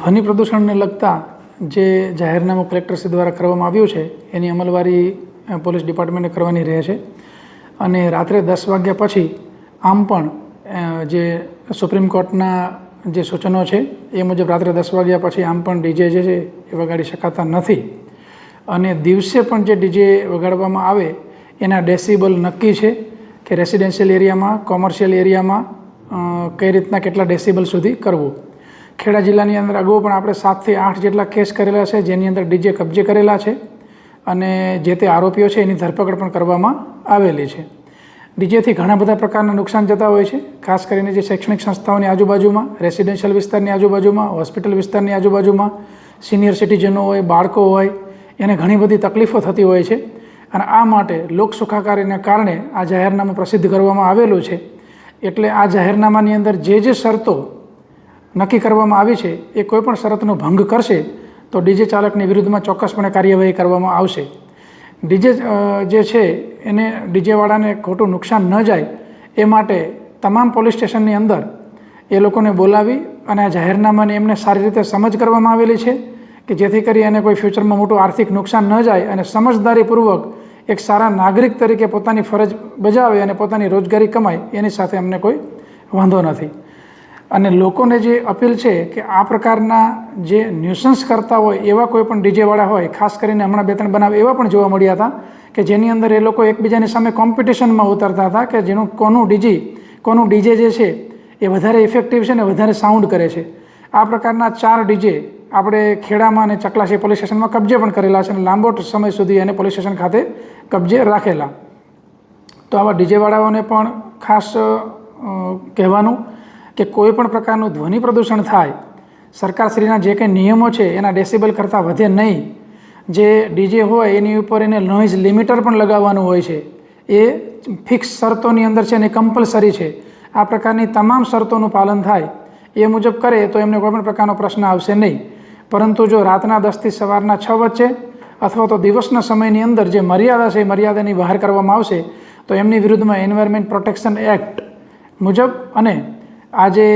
ધ્વનિ પ્રદૂષણને લગતા જે જાહેરનામું કલેક્ટરશ્રી દ્વારા કરવામાં આવ્યું છે, એની અમલવારી પોલીસ ડિપાર્ટમેન્ટે કરવાની રહે છે. અને રાત્રે દસ વાગ્યા પછી આમ પણ જે સુપ્રીમ કોર્ટના જે સૂચનો છે, એ મુજબ રાત્રે દસ વાગ્યા પછી આમ પણ ડીજે જે છે, એ વગાડી શકાતા નથી. અને દિવસે પણ જે ડીજે વગાડવામાં આવે, એના ડેસિબલ નક્કી છે કે રેસિડેન્શિયલ એરિયામાં, કોમર્શિયલ એરિયામાં કઈ રીતના કેટલા ડેસિબલ સુધી કરવું. ખેડા જિલ્લાની અંદર અગાઉ પણ આપણે સાતથી આઠ જેટલા કેસ કરેલા છે, જેની અંદર ડીજે કબજે કરેલા છે અને જે તે આરોપીઓ છે એની ધરપકડ પણ કરવામાં આવેલી છે. ડીજેથી ઘણા બધા પ્રકારના નુકસાન જતા હોય છે, ખાસ કરીને જે શૈક્ષણિક સંસ્થાઓની આજુબાજુમાં, રેસિડેન્શિયલ વિસ્તારની આજુબાજુમાં, હોસ્પિટલ વિસ્તારની આજુબાજુમાં, સિનિયર સિટીઝનો હોય, બાળકો હોય, એને ઘણી બધી તકલીફો થતી હોય છે અને આ માટે લોક સુખાકારીને કારણે આ જાહેરનામું પ્રસિદ્ધ કરવામાં આવેલું છે. એટલે આ જાહેરનામાની અંદર જે જે શરતો નક્કી કરવામાં આવી છે, એ કોઈપણ શરતનો ભંગ કરશે, તો ડીજે ચાલકની વિરુદ્ધમાં ચોક્કસપણે કાર્યવાહી કરવામાં આવશે. ડીજે જે છે, એને ડીજેવાળાને ખોટું નુકસાન ન જાય, એ માટે તમામ પોલીસ સ્ટેશનની અંદર એ લોકોને બોલાવી અને આ જાહેરનામાની એમને સારી રીતે સમજ કરવામાં આવેલી છે કે જેથી કરી એને કોઈ ફ્યુચરમાં મોટું આર્થિક નુકસાન ન જાય અને સમજદારીપૂર્વક એક સારા નાગરિક તરીકે પોતાની ફરજ બજાવે અને પોતાની રોજગારી કમાય, એની સાથે અમને કોઈ વાંધો નથી. અને લોકોને જે અપીલ છે કે આ પ્રકારના જે ન્યુસન્સ કરતા હોય એવા કોઈ પણ ડીજેવાળા હોય, ખાસ કરીને હમણાં બે ત્રણ બનાવ એવા પણ જોવા મળ્યા હતા કે જેની અંદર એ લોકો એકબીજાની સામે કોમ્પિટિશનમાં ઉતરતા હતા કે જેનું કોનું ડીજી, કોનું ડીજે જે છે એ વધારે ઇફેક્ટિવ છે ને વધારે સાઉન્ડ કરે છે. આ પ્રકારના ચાર ડીજે આપણે ખેડામાં અને ચકલાસી પોલીસ સ્ટેશનમાં કબજે પણ કરેલા છે અને લાંબો સમય સુધી એને પોલીસ સ્ટેશન ખાતે કબજે રાખેલા. તો આવા ડીજેવાળાઓને પણ ખાસ કહેવાનું કે કોઈ પણ પ્રકારનું ધ્વનિ પ્રદૂષણ થાય, સરકારશ્રીના જે કંઈ નિયમો છે એના ડેસિબલ કરતાં વધે નહીં. જે ડીજે હોય એની ઉપર એને નોઇઝ લિમિટર પણ લગાવવાનું હોય છે. એ ફિક્સ શરતોની અંદર છે અને કમ્પલસરી છે. આ પ્રકારની તમામ શરતોનું પાલન થાય. એ મુજબ કરે તો એમને કોઈ પણ પ્રકારનો પ્રશ્ન આવશે નહીં. પરંતુ જો રાતના દસથી સવારના છ વચ્ચે અથવા તો દિવસના સમયની અંદર જે મર્યાદા છે એ મર્યાદાની બહાર કરવામાં આવશે, તો એમની વિરુદ્ધમાં એન્વાયરમેન્ટ પ્રોટેક્શન એક્ટ મુજબ અને આ જે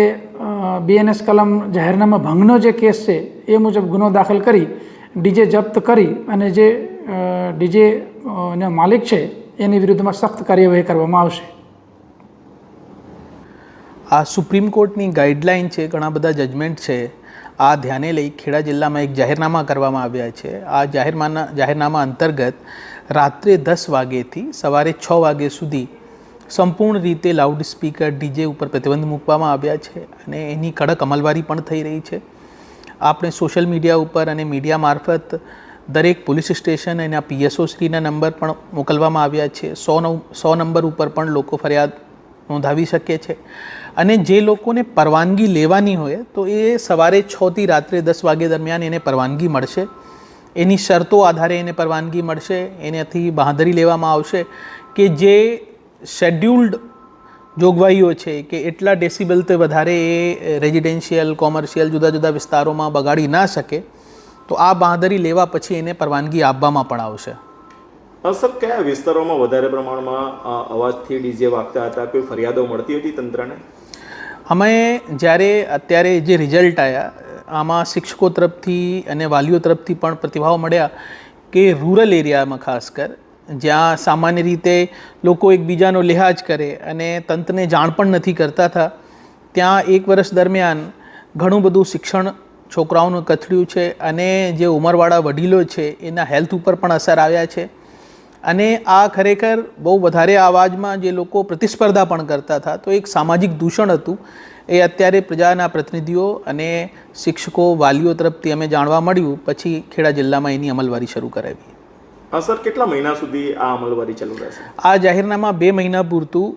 બીએનએસ કલમ જાહેરનામા ભંગનો જે કેસ છે, એ મુજબ ગુનો દાખલ કરી, ડીજે જપ્ત કરી અને જે ડીજે ના માલિક છે, એની વિરુદ્ધમાં સખ્ત કાર્યવાહી કરવામાં આવશે. આ સુપ્રીમ કોર્ટની ગાઈડલાઇન છે, ઘણા બધા જજમેન્ટ છે, આ ધ્યાને લઈ ખેડા જિલ્લામાં એક જાહેરનામા કરવામાં આવ્યા છે. આ જાહેરનામા જાહેરનામા અંતર્ગત રાત્રે દસ વાગ્યેથી સવારે છ વાગ્યા સુધી સંપૂર્ણ રીતે લાઉડ સ્પીકર ડીજે ઉપર પ્રતિબંધ મૂકવામાં આવ્યા છે અને એની કડક અમલવારી પણ થઈ રહી છે. આપણે સોશિયલ મીડિયા ઉપર અને મીડિયા મારફત દરેક પોલીસ સ્ટેશન આ પીએસઓ શ્રીના નંબર પણ મોકલવામાં આવ્યા છે. સો નવ, સો નંબર ઉપર પણ લોકો ફરિયાદ નોંધાવી શકે છે. અને જે લોકોને પરવાનગી લેવાની હોય તો એ સવારે છથી રાત્રે દસ વાગ્યા દરમિયાન એને પરવાનગી મળશે. એની શરતો આધારે એને પરવાનગી મળશે. એનાથી બાંધરી લેવામાં આવશે કે જે શેડ્યુલ્ડ જોગવાઈઓ છે કે એટલા ડેસિબલથી વધારે એ રેઝિડેન્શિયલ કોમર્શિયલ જુદા જુદા વિસ્તારોમાં બગાડી ના શકે તો આ બાંધરી લેવા પછી એને પરવાનગી આપવામાં પણ આવશે. સર કયા વિસ્તારોમાં વધારે પ્રમાણમાં અવાજથી ડીજે વાગતા હતા? કોઈ ફરિયાદો મળતી હતી તંત્રને? અમે જ્યારે અત્યારે જે રિઝલ્ટ આવ્યા આમાં શિક્ષકો તરફથી અને વાલીઓ તરફથી પણ પ્રતિભાવ મળ્યા કે રૂરલ એરિયામાં ખાસ કર જ્યાં સામાન્ય રીતે લોકો એકબીજાનો લિહાજ કરે અને તંત્રને જાણ પણ નથી કરતા હતા ત્યાં એક વર્ષ દરમિયાન ઘણું બધું શિક્ષણ છોકરાઓનું કથળ્યું છે અને જે ઉંમરવાળા વડીલો છે એના હેલ્થ ઉપર પણ અસર આવ્યા છે. અને આ ખરેખર બહુ વધારે અવાજમાં જે લોકો પ્રતિસ્પર્ધા પણ કરતા હતા તો એક સામાજિક દૂષણ હતું. એ અત્યારે પ્રજાના પ્રતિનિધિઓ અને શિક્ષકો વાલીઓ તરફથી અમે જાણવા મળ્યું. પછી ખેડા જિલ્લામાં એની અમલવારી શરૂ કરાવી. અ, સર કેટલા મહિના સુધી આ અમલવારી ચાલુ રહેશે? આ જાહેરનામા બે મહિના પૂરતું